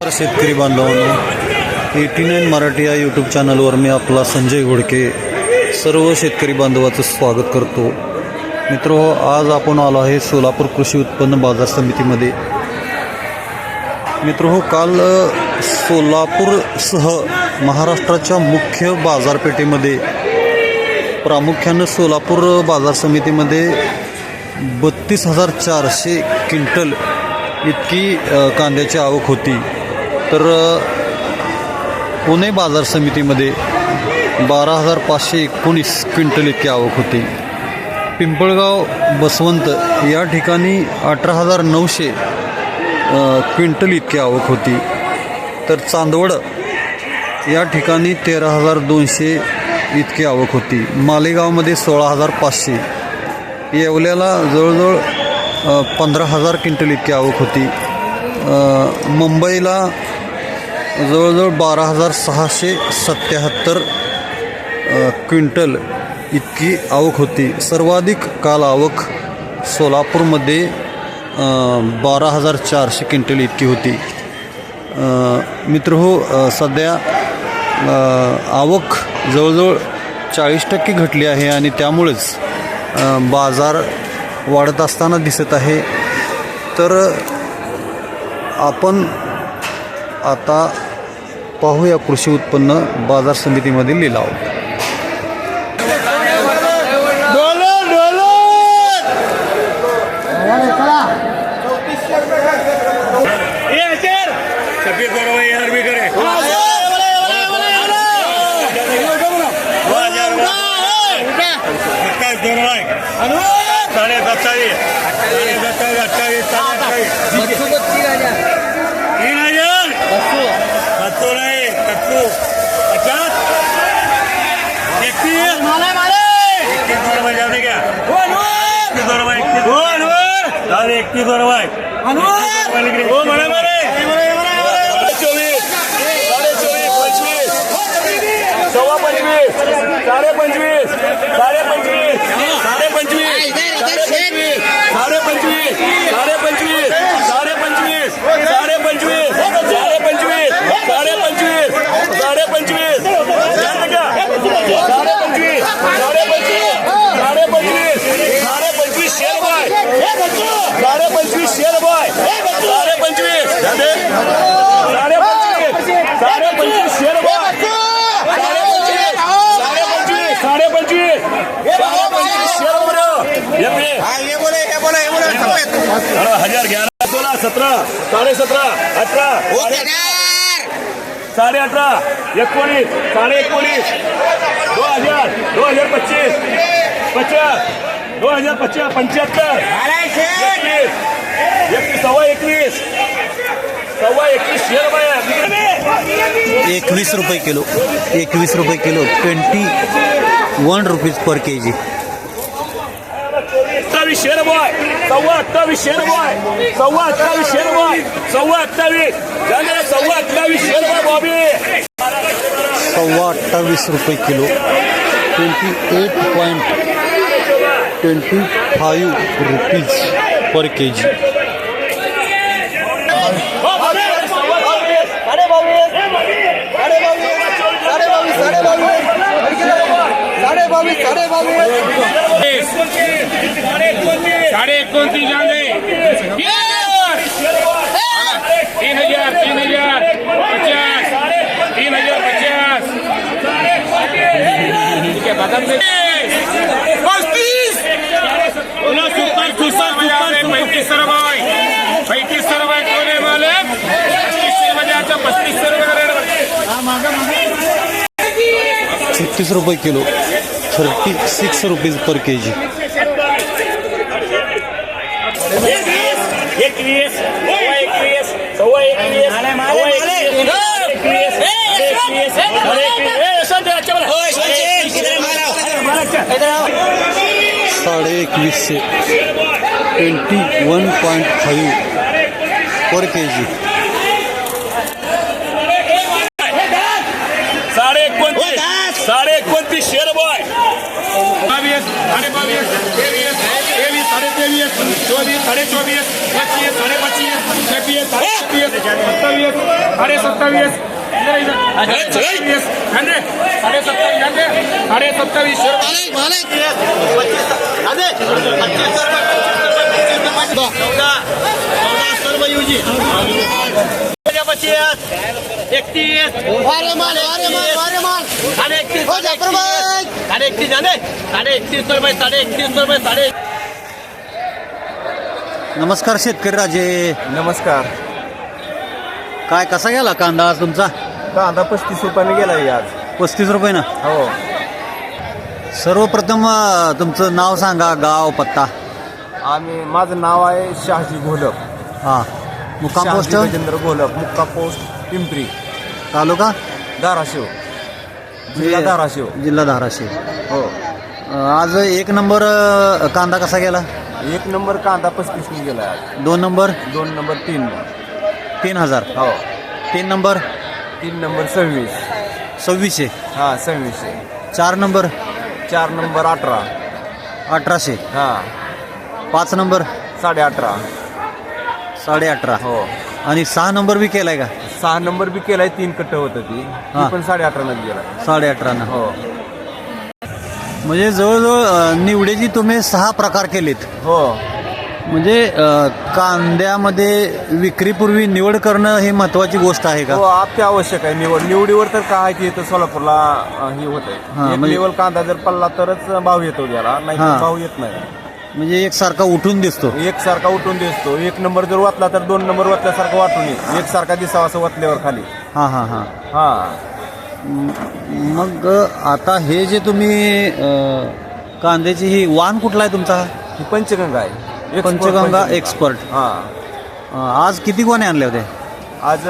नमस्कार शेतकरी बांधवांनो एटी नाईन मराठी या यूट्यूब चॅनलवर मी आपला संजय घोडके सर्व शेतकरी बांधवाचं स्वागत करतो. मित्र आज आपण आलो आहे सोलापूर कृषी उत्पन्न बाजार समितीमध्ये. मित्र हो काल सोलापूरसह महाराष्ट्राच्या मुख्य बाजारपेठेमध्ये प्रामुख्यानं सोलापूर बाजार समितीमध्ये बत्तीस हजार चारशे क्विंटल इतकी कांद्याची आवक होती. तर पुणे बाजार समितीमध्ये बारा हजार पाचशे एकोणीस क्विंटल इतकी आवक होती. पिंपळगाव बसवंत या ठिकाणी अठरा हजार नऊशे क्विंटल इतकी आवक होती. तर चांदवड या ठिकाणी तेरा हजार दोनशे इतकी आवक होती. मालेगावमध्ये सोळा हजार पाचशे. येवल्याला जवळजवळ पंधरा हजार क्विंटल इतकी आवक होती. मुंबईला जवळजवळ बारा हजार सहाशे सत्याहत्तर क्विंटल इतकी आवक होती. सर्वाधिक काल आवक सोलापूरमध्ये बारा हजार चारशे क्विंटल इतकी होती. मित्र हो सध्या आवक जवळजवळ चाळीस टक्के घटली आहे आणि त्यामुळेच बाजार वाढत असताना दिसत आहे. तर आपण आता पाहूया कृषी उत्पन्न बाजार समितीमधील लिलाव डोलर डोलर ये हजर सफेद बरोबर येणार बी करे दो हजार सत्तावीस दोन आहे साडे सत्तावीस साडे सत्तावीस अठ्ठावीस साडे अठ्ठावीस तीन हजार सत्तू नाही सत्तू पचास एकतीस एकतीस बरोबर जाते का एकतीस बरोबर एकतीस चालेल एकतीस बरोबर हो बरे चोवीस साडे चोवीस पंचवीस सव्वा पंचवीस साडे पंचवीस साडे पंचवीस साडे पंचवीस साडे पंचवीस साडे पंचवीस साडे पंचवीस साडे पंचवीस साडे पंचवीस साडे पंचवीस साडे पंचवीस साडे पंचवीस साडे पंचवीस साडे पंचवीस साडे पंचवीस साडे पंचवीस शेर बाय साडे पंचवीस शेर बाय साडे पंचवीस. साडे पंचवीस. साडे पंचवीस शेर बाय साडे पंचवीस. साडे पंचवीस. साडे पंचवीस. साडे पंचवीस शेर बरं हजार ग्यारह सोळा सतरा साडे सतरा अठरा साडे अठरा एकोणीस साडे एकोणीस दो हजार दो हजार पच्चीस पचास दो हजार पचास पंच्याहत्तर. एकवीस एकवीस सव्वा एकवीस. सव्वा एकवीस शेअर बाया एकवीस रुपये किलो एकवीस रुपये kilo twenty one rupees per K G अठ्ठावीस शेअर बॉय. सव्वा अठ्ठावीस शेअर बॉय. सव्वा अठ्ठावीस शेअर बॉय. सव्वा अठ्ठावीस. झाले सव्वा अठ्ठावीस शेअर बॉय बॉबी. सव्वा अठ्ठावीस रुपये kilo twenty eight point twenty five rupees per K G साडे एकोणतीस झाले. तीन हजार तीन हजार पचास. तीन हजार पचास. ठीक आहे बदाम छत्तीस रुपये kilo thirty six rupees per K G एकवीस साडे एकवीसशे twenty one point five per K G साडे एकोणतीस. साडे एकोणतीस शेअर बॉय बावीस साडे बावीस तेवीस तेवीस साडे तेवीस चोवीस साडे चोवीस पच्चीस साडे पच्चीस छब्बीस साडे छब्बीस सत्तावीस साडे सत्तावीस साडे सत्तावीस साडे सत्तावीस साडे सत्तावीस नमस्कार शेतकरी राजे. नमस्कार. काय कसा गेला कांदा आज तुमचा? कांदा पस्तीस रुपयाने गेला आज. पस्तीस रुपये ना हो. सर्वप्रथम अ, तुमचं नाव सांगा गाव पत्ता. आम्ही माझं नाव आहे शहाजी घोलप. हा. मुक्काम पोस्ट? शहाजी गजेंद्र घोलप मुक्का पोस्ट पिंपरी. तालुका? धाराशिव. जिल्हा धाराशिव. जिल्हा धाराशिव. हो. अ, आज एक नंबर अ, कांदा कसा गेला? एक नंबर कांदा पस्तीसने गेला आज. दोन नंबर? दोन नंबर तीन तीन हजार. हो. तीन नंबर? तीन नंबर सव्वीस. सव्वीसशे हा सव्वीसशे चार नंबर? चार नंबर अठरा. अठराशे. हा. पाच नंबर? साडे अठरा. साडे अठरा. हो. आणि सहा नंबर बी केलाय का? सहा नंबर बी केलाय तीन कट्ट होतं ती. हा. पण साडे अठरा मध्ये गेला. साडे अठरानं हो. म्हणजे जवळजवळ अ, निवडेची तुम्ही सहा प्रकार केलेत. हो. म्हणजे कांद्यामध्ये विक्रीपूर्वी निवड करणं ही महत्वाची गोष्ट आहे हो का अत्यावश्यक आहे निवड. निवडीवर तर काय की इथं सोलापूरला हे होत हा, आहे लेवल कांदा जर पडला तरच भाव येतो त्याला नाही हा. तर भाव येत नाही. म्हणजे एकसारखा उठून दिसतो. एक सारखा उठून दिसतो. एक नंबर जर वाचला तर दोन नंबर वाचल्यासारखं वाटून येईल. एक सारखा दिसावा असं वाचल्यावर खाली. हा हा हा. हा. मग आता हे जे तुम्ही कांद्याची ही वाण कुठला आहे तुमचा? ही पंचगंगा आहे. पंचगंगा एक्सपर्ट हा. आज किती गोणे आणले होते आज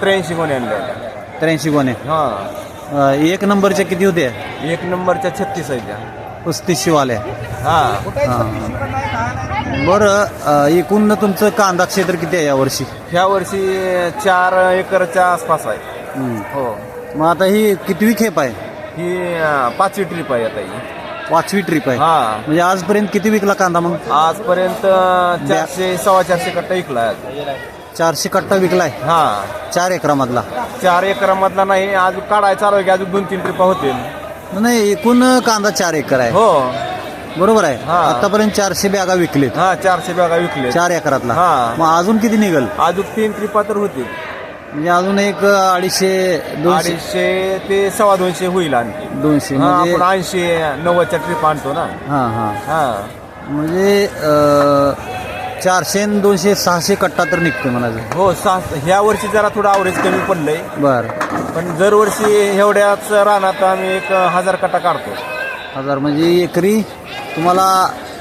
त्र्याऐंशी कोणी आणले होते त्र्याऐंशी गोणे हा. अ, एक नंबरचे किती होते एक नंबरच्या छत्तीस आहे त्या पस्तीसशे वाले हा. बरं अ, एकूण तुमचं कांदा क्षेत्र किती आहे यावर्षी ह्या वर्षी चार एकरच्या आसपास आहे. हम्म. हो. मग आता ही कितवी खेप आहे? ही अं, पाचवी ट्रिप आहे आता ही. पाचवी ट्रिप आहे. हा. म्हणजे आजपर्यंत किती विकला कांदा मग? आजपर्यंत चारशे सव्वा चारशे कट्टा विकला आहे चारशे कट्टा विकलाय? हा. चार एकरामधला. चार एकरामधला नाही आज काढाय चालू आहे की अजून दोन तीन ट्रिपा होतील. नाही एकूण कांदा चार एकर आहे. हो. बरोबर आहे. हा. आतापर्यंत चारशे बॅगा विकलेत. हा चारशे बॅगा विकले चार एकरातला. हा. मग अजून किती निघल? अजून तीन ट्रिपा तर होतील. म्हणजे अजून एक अडीचशे दोनशे. अडीचशे ते सव्वा दोनशे होईल आणखी दोनशे हा, म्हणजे आपण ऐंशी नव्वदच्या ट्रिप आणतो ना. हा हा. हा. म्हणजे अं, चारशे आणि दोनशे सहाशे कट्टा तर निघतो म्हणायचं. हो सहा ह्या वर्षी जरा थोडं आवरेज कमी पडलंय. बर. पण दरवर्षी एवढ्याच रानात आम्ही एक हजार कट्टा काढतो. हजार म्हणजे एकरी तुम्हाला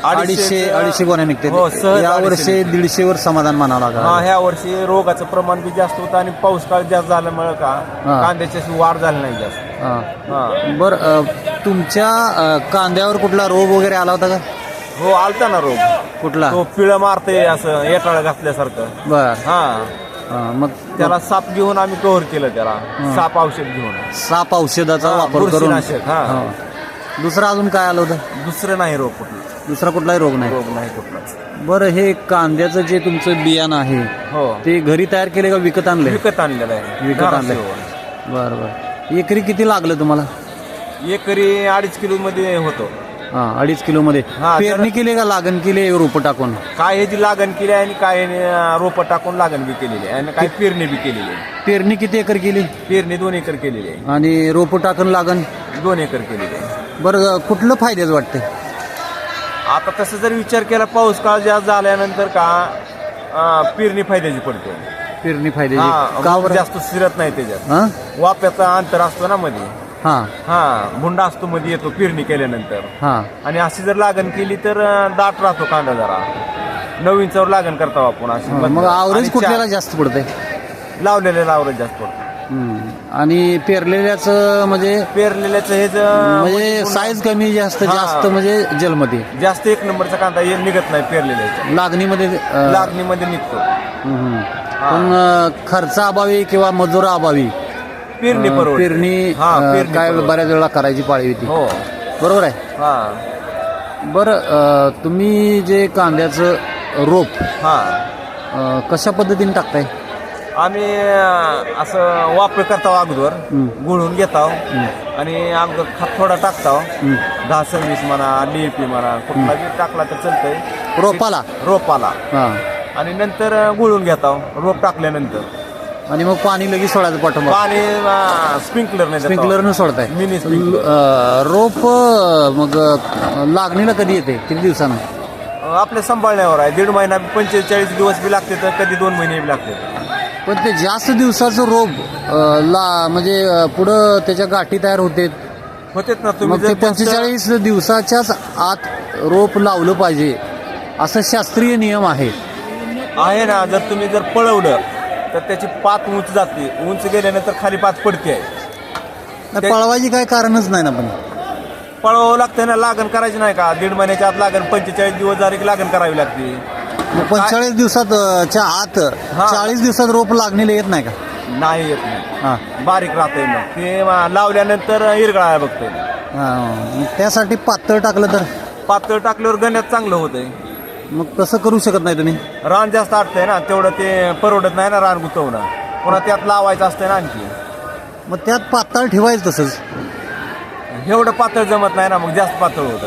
अडीचशे अडीचशे गोण्या निघते हो, सहज या वर्षी. दीडशे वर समाधान मानावं हा लागलं ह्या वर्षी रोगाचं प्रमाण बी जास्त होतं आणि पाऊस काळ जास्त झाल्यामुळे का हा. कांद्याची अशी वाढ झाली नाही जास्त. हा. हा. बर अं, तुमच्या अं, कांद्यावर कुठला रोग वगैरे आला होता का? हो आलता ना रोग. कुठला? तो पिळं मारते असं येटाळ घातल्यासारखं. बर. हा. हा, मग त्याला साप घेऊन आम्ही कव्हर केलं त्याला. साप औषध घेऊन. साप औषधाचा वापर करून. बुरशीनाशक, हा. हा. दुसरं अजून काय आलं होतं? दुसरं नाही रोग कुठलं. दुसरा कुठलाही रोग नाही. रोग नाही कुठलाच. बरं हे कांद्याचं जे तुमचं बियाणं आहे हो. ते घरी तयार केले का विकत आणले? विकत आणलेलं आहे. विकत आणलंय. धाराशिवहून. बरं बरं. एकरी किती लागलं तुम्हाला? एकरी अडीच किलो मध्ये होतो. हा अडीच किलो मध्ये हा, पेरणी केली का लागण केली रोप टाकून? काय ह्याची लागण केली आणि काय रोपं टाकून लागण बी केलेली आहे आणि काय पेरणी बी केलेली आहे. पेरणी किती एकर केली? पेरणी दोन एकर केलेली आहे. आणि रोप टाकून लागण? दोन एकर केलेली आहे. बरं कुठलं फायद्याचं वाटतंय? आता तसं जर विचार केला पाऊस काळ जास्त झाल्यानंतर का पेरणी फायद्याची पडते? पेरणी फायद्याची? का बरं? जास्त शिरत नाही त्याच्यात. हा? वाप्याचा अंतर असतो ना मध्ये हा. हा भुंडा असतो मध्ये येतो पेरणी केल्यानंतर. हा. आणि अशी जर लागण केली तर अं, दाट राहतो कांदा जरा. नऊ इंचावर लागण करतो आपण अशी मग आणि आवरेज कुठल्याला चार- जास्त पडतंय? लावलेले लावरेज जास्त पडतो. आणि पेरलेल्याच म्हणजे पेरलेल्याचं हे म्हणजे साईज कमी जास्त हा. जास्त म्हणजे जलमध्ये. जास्त एक नंबरचा कांदा हे निघत नाही पेरलेल्याच्या लागणीमध्ये अं, लागणीमध्ये निघतो. हम्म. पण अं, खर्चाअभावी किंवा मजुरा अभावी पेरणी अं, परवडते. पेरणी हा अं, पेरणी काय परवडते. बऱ्याच वेळा करायची पाळी होती. हो. बरोबर आहे? हा. बरं अं, तुम्ही जे कांद्याचं रोप हा. अं, कशा पद्धतीने टाकताय? आम्ही असं वापर करतो अगोदर गुळून घेतो आणि अगोदर खत थोडा टाकतो दहा सव्वीस म्हणा डीएपी म्हणा कुठला बी टाकला तर चालतंय. रोपाला? रोपाला. हां. आणि नंतर गुळून घेतो रोप टाकल्यानंतर. आणि मग पाणी लगेच सोडायचं पाठोपाठ? पाणी स्प्रिंकलर नाही स्प्रिंकलरनं सोडताय? Mini sprinkler. रोप मग लागणीला कधी येते? किती दिवसानं? आपल्या सांभाळण्यावर आहे. दीड महिना पंचेचाळीस दिवस बी लागते तर कधी दोन महिने बी लागते. पण ते जास्त दिवसाचं रोप अं, ला म्हणजे पुढं त्याच्या गाठी तयार होते होतेच ना तुम्ही मग ते जर जास्त- पंचेचाळीस दिवसाच्याच आत रोप लावलं पाहिजे असं शास्त्रीय नियम आहे. आहे ना जर तुम्ही जर पळवलं तर त्याची पात उंच जाते. उंच गेल्यानंतर खाली पात पडते. आहे ते- पळवायची काय कारणच नाही ना पण. पळवावं लागतं ना लागण करायची नाही का? दीड महिन्याच्या आत लागण पंचेचाळीस दिवस की लागण करावी लागते. पंचेचाळीस दिवसात अं, च्या आत हा. चाळीस दिवसात रोप लागणीला येत नाही का? नाही येत नाही. हा. बारीक राहतंय मग. ते लावल्यानंतर इरगळायला बघतंय. हा. त्यासाठी पातळ टाकलं तर? पातळ टाकल्यावर गण्यात चांगलं होतंय. मग तसं करू शकत नाही तुम्ही? रान जास्त आटतंय ना तेवढं ते परवडत नाही ना रान गुतवणं. पुन्हा त्यात लावायचं असतंय ना आणखी. मग त्यात पातळ ठेवायचं तसंच? एवढं पातळ जमत नाही ना मग जास्त पातळ होत.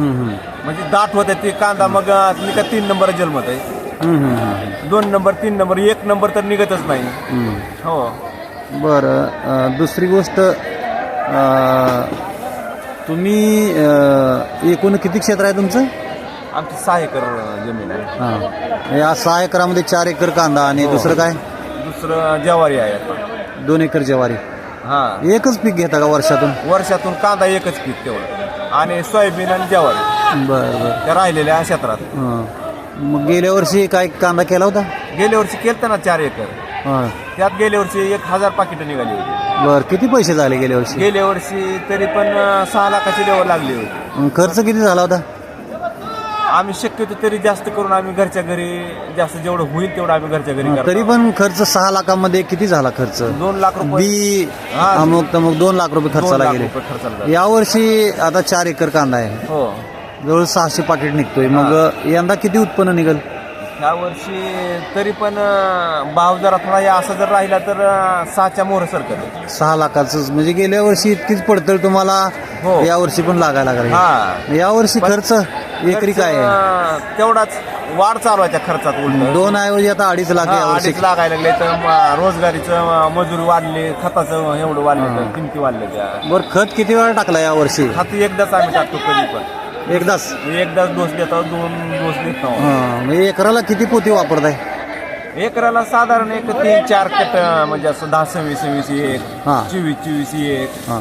म्हणजे दाट होत आहे ते कांदा मग निघत तीन नंबर जन्मत आहे. दोन नंबर तीन नंबर एक नंबर तर निघतच नाही. हो. बरं दुसरी गोष्ट तुम्ही एकूण किती क्षेत्र आहे तुमचं? आमची सहा एकर जमीन आहे. हां. या सहा एकरामध्ये चार एकर कांदा आणि दुसरं काय? दुसरं ज्वारी आहे. दोन एकर ज्वारी. हा. एकच पीक घेता का वर्षातून? वर्षातून कांदा एकच पीक तेवढं. आणि सोयाबीन आणि ज्वारी बरं बरं. त्या राहिलेल्या क्षेत्रात. हां. मग गेल्या वर्षी काय कांदा केला होता? गेल्या वर्षी केलं ना चार एकर. हां. त्यात गेल्या वर्षी एक हजार पाकिटं निघाली होती. बरं किती पैसे झाले गेल्या वर्षी? गेल्या वर्षी तरी पण अं, सहा लाखाची लेवल लागली होती. मग खर्च किती झाला होता? आम्ही शक्यतो तरी जास्त करून आम्ही घरच्या घरी जास्त जेवढं होईल तेवढं आम्ही घरच्या घरी करतो. तरी पण खर्च सहा लाखामध्ये किती झाला खर्च? दोन लाख रुपये. बी हां. अमुक तमुक दोन लाख रुपये दोन खर्चाला लाख गेले. रुपये खर्चाला जातो. यावर्षी आता चार एकर कांदा आहे. हो. जवळ सहाशे पाकिट निघतोय. मग यंदा किती उत्पन्न निघेल? ह्या वर्षी तरी पण अं, भाव जरा थोडा या असा जर राहिला तर अं, सहाच्या मोहर सरकत सहा लाखाचं म्हणजे गेल्या वर्षी इतकीच पडतळ तुम्हाला? हो. या वर्षी पण लागायला लागले. हा. या वर्षी खर्च? एकरी काय आहे? खर्च, तेवढाच वाढ चालू आहे त्या खर्चात उलट. दोन ऐवजी आता अडीच लाख हा, यावर्षी अडीच लागायला लागले तर म- रोजगारीचं अं, मजुरी वाढली खताचं एवढं वाढलं तर किमती वाढल्या त्या. बरं खत किती वेळा टाकला या वर्षी? खत एकदाच आम्ही टाकतो कधी पण. एकदाच? एकदाच डोस देतो दोन डोस देतो. हा म्हणजे एकराला किती पोती वापरताय? एकराला साधारण एक तीन चार कट म्हणजे असं दहा सव्वीस सव्वीस एक हा. चोवीस चोवीस एक. हा.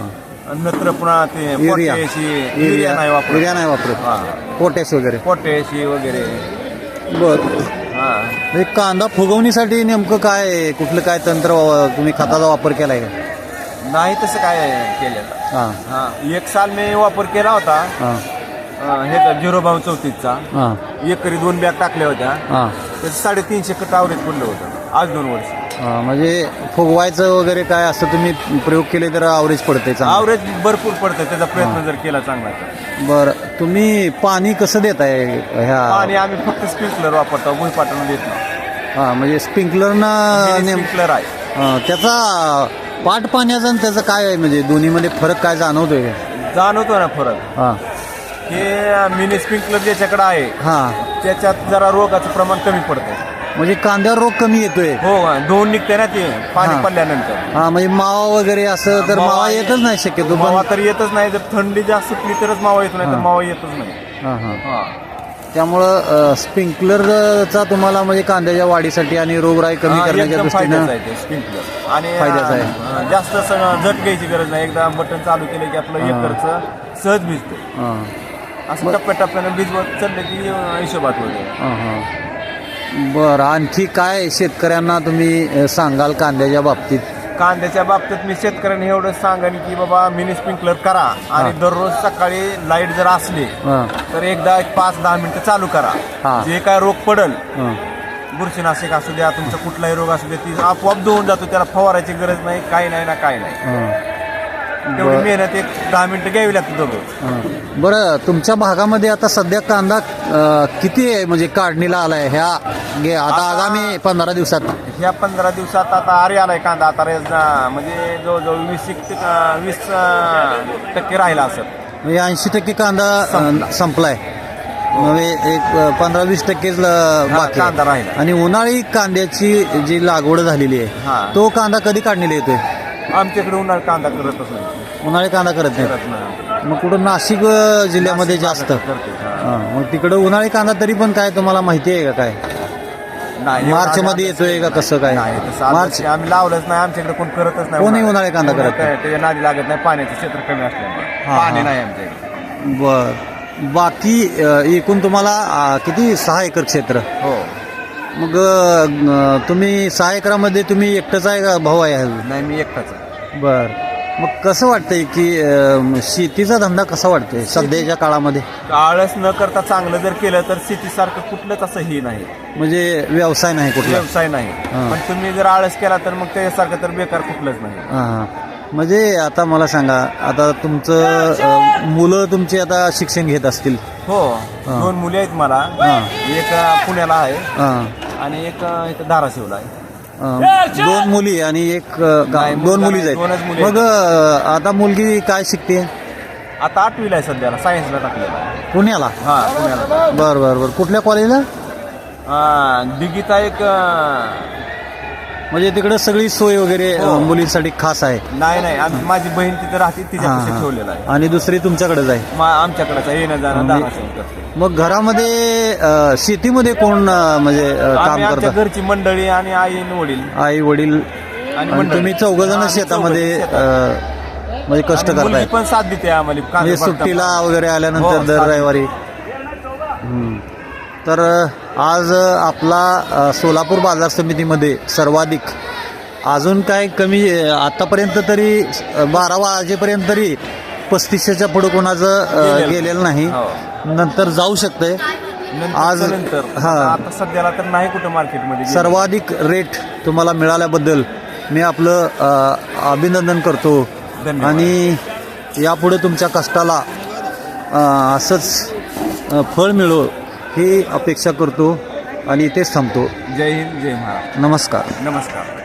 नंतर पुन्हा ते युरिया पोटॅश, युरिया नाही वापरत. युरिया नाही वापरत. हा. पोटॅश वगैरे. पोटॅश वगैरे. बर. हा. म्हणजे कांदा फुगवणीसाठी नेमकं काय कुठलं काय तंत्र वा- तुम्ही खताचा वापर केलाय का? नाही तसं काय केलेलं हा. हा. एक साल मी वापर केला होता. हा. अं, झिरो भाव चौतीसचा. हा. एकरी दोन बॅग टाकल्या होत्या. हा. त्याचं साडेतीनशे कट आवरेज पडलं होतं. आज दोन वर्ष. म्हणजे फुगवायचं वगैरे काय असं तुम्ही प्रयोग केले तर आवरेज पडते चांगलं. आवरेज भरपूर पडतं त्याचा प्रयत्न जर केला चांगला तर. बरं तुम्ही पाणी कसं देताय ह्या? आणि आम्ही फक्त स्प्रिंकलर वापरतो भुईपाटण देत नाही. हा म्हणजे स्प्रिंकलरनं नेम स्प्रिंकलर आहे. हा, त्याचा पाट पाण्याचा आणि त्याचं काय आहे? म्हणजे दोन्हीमध्ये फरक काय जाणवतोय? का? जाणवतो ना फरक. हा. हे मिनी स्प्रिंकलर ज्याच्याकडे आहे हा. त्याच्यात जरा रोगाचं प्रमाण कमी पडतं म्हणजे कांद्यावर रोग कमी येतोय. हो धुवून निघते ना ते पाणी. पडल्यानंतर. हा म्हणजे मावा वगैरे असं तर मावा मावा येतच नाही शक्यतो मावा तर येतच नाही जर थंडी जास्त सुटली तरच मावा येतो नाही तर. मावा येतच नाही. हा हा. हा. त्यामुळं स्प्रिंकलरचा तुम्हाला म्हणजे कांद्याच्या वाढीसाठी आणि रोगराई कमी हा, करण्याच्या एकदम दृष्टीनं फायद्याचं आहे ते स्प्रिंकलर आणि फायद्याचं आहे. हा, जास्त असं झट घ्यायची गरज नाही. एकदा बटन चालू केलं की आपलं. एकरचं सहज भिजते. हा. असं टप्प्याटप्प्यानं भिजवत चाललं की अं, हिशोबात होते. हा, हा. बरं आणखी काय शेतकऱ्यांना तुम्ही सांगाल कांद्याच्या बाबतीत? कांद्याच्या बाबतीत मी शेतकऱ्यांनी एवढं सांगेन की बाबा मिनी स्प्रिंकलर करा आणि दररोज सकाळी लाइट जर असली हा. तर एकदा एक पाच दहा मिनिटं चालू करा. जे काय रोग पडल हा. बुरशीनाशक असू द्या तुमचा कुठलाही रोग असू द्या ती आपोआप धुवून जातो त्याला फवारायची गरज नाही काही नाही ना काही नाही. हा. तेवढी मेहनत एक दहा मिनिटं घ्यावी लागते दररोज हां. बरं तुमच्या भागामध्ये आता सध्या कांदा अं, किती आहे? म्हणजे काढणीला आलाय. ह्या गे आता आगामी पंधरा दिवसात. ह्या पंधरा दिवसात आता आरे आलाय कांदा. आता रे- जा- म्हणजे जवळजवळ वीस एक ते- अं, वीस अं, टक्के राहिला असत म्हणजे ऐंशी टक्के कांदा अं, संपलाय. म्हणजे एक पंधरा वीस टक्केच अं, बाकी कांदा आहे. राहिला. आणि उन्हाळी कांद्याची जी लागवड झालेली हां. आहे तो कांदा कधी काढणीला येतोय? आमच्याकडे उन्हाळ्यात कांदा करतच नाही. उन्हाळी कांदा करत नाही? करत नाही मग कुठं नाशिक अं, जिल्ह्यामध्ये जास्त? करते हा. हां, मग तिकडं उन्हाळी कांदा तरी पण काय तुम्हाला माहिती आहे का काय? नाही मार्च मध्ये येतोय का कसं काय? नाही तसं मार्च आम्ही- लावलंच नाही आमच्याकडे कोण करतच नाही कोणी उन्हाळी. कांदा करत उन्हाळ्यात त्याच्या नादी लागत नाही पाण्याचं क्षेत्र कमी असल्यामुळे. हा, पाणी हा. नाही आमच्याकडे. बर. बाकी अं, एकूण तुम्हाला अं, किती? सहा एकर क्षेत्र. हो. मग अं, तुम्ही सहा एकरामध्ये तुम्ही एकटंच आहे का भाऊ आहे? नाही मी एकटाच. आहे. बर. मग कसं वाटतंय की अं, शेतीचा धंदा कसा वाटतोय सध्याच्या काळामध्ये? आळस न करता चांगलं जर केलं तर शेतीसारखं कुठलंच असं हे नाही. म्हणजे व्यवसाय नाही कुठला? व्यवसाय नाही. हा. पण तुम्ही जर आळस केला तर मग त्याच्यासारखं तर बेकार कुठलंच नाही. हां म्हणजे आता मला सांगा आता तुमचं अं, मुलं तुमची आता शिक्षण घेत असतील. हो. दोन मुली आहेत मला. हा. एक अं, पुण्याला आहे हां. आणि एक अं, इथं धाराशिवला आहे. दोन मुली आणि एक अं, गा- नाही, दोन दोनच आहेत. मुली मग अं, आता मुलगी काय शिकते? आता आठवीला आहे सध्याला सायन्सला टाकलेला पुण्याला? हा पुण्याला. बर बर बर. कुठल्या कॉलेजला हा, दिगीता एक अं, म्हणजे तिकडे सगळी सोय वगैरे हो. अं, मुलींसाठी खास आहे नाही नाही आम- माझी बहीण तिथे राहते तिच्यापाशी हां, ठेवलेला. आहे आणि दुसरी तुमच्याकडेच आहे मा- आमच्याकडेच आहे, येणं जाणं म्हणजे- करते मग घरामध्ये अं, शेतीमध्ये कोण अं, म्हणजे अं, काम आमच्या करतात घरची मंडळी आणि आई आणि वडील आई वडील आणि आणि मंडळी. तुम्ही चौघ जण आम्ही शेतामध्ये चौघं शेतात. अं, म्हणजे कष्ट आणि करताय पण साथ देते आम्हाला म्हणजे कांदे सुट्टीला. वगैरे आल्यानंतर हो, दर रविवारी. तर आज आपला सोलापूर बाजार समितीमध्ये सर्वाधिक अजून काय कमी अ, आतापर्यंत तरी बारा वाजेपर्यंत तरी पस्तीसच्या पुढे कोणाचं गेलेलं. नाही हो. नंतर जाऊ शकतंय आज हा. आता सध्याला तर नाही कुठं मार्केटमध्ये. सर्वाधिक रेट तुम्हाला मिळाल्याबद्दल मी आपलं अभिनंदन करतो. आणि यापुढे तुमच्या कष्टाला असंच फळ मिळो ही अपेक्षा करतो आणि इथेच थांबतो. जय हिंद जय महाराज नमस्कार. नमस्कार.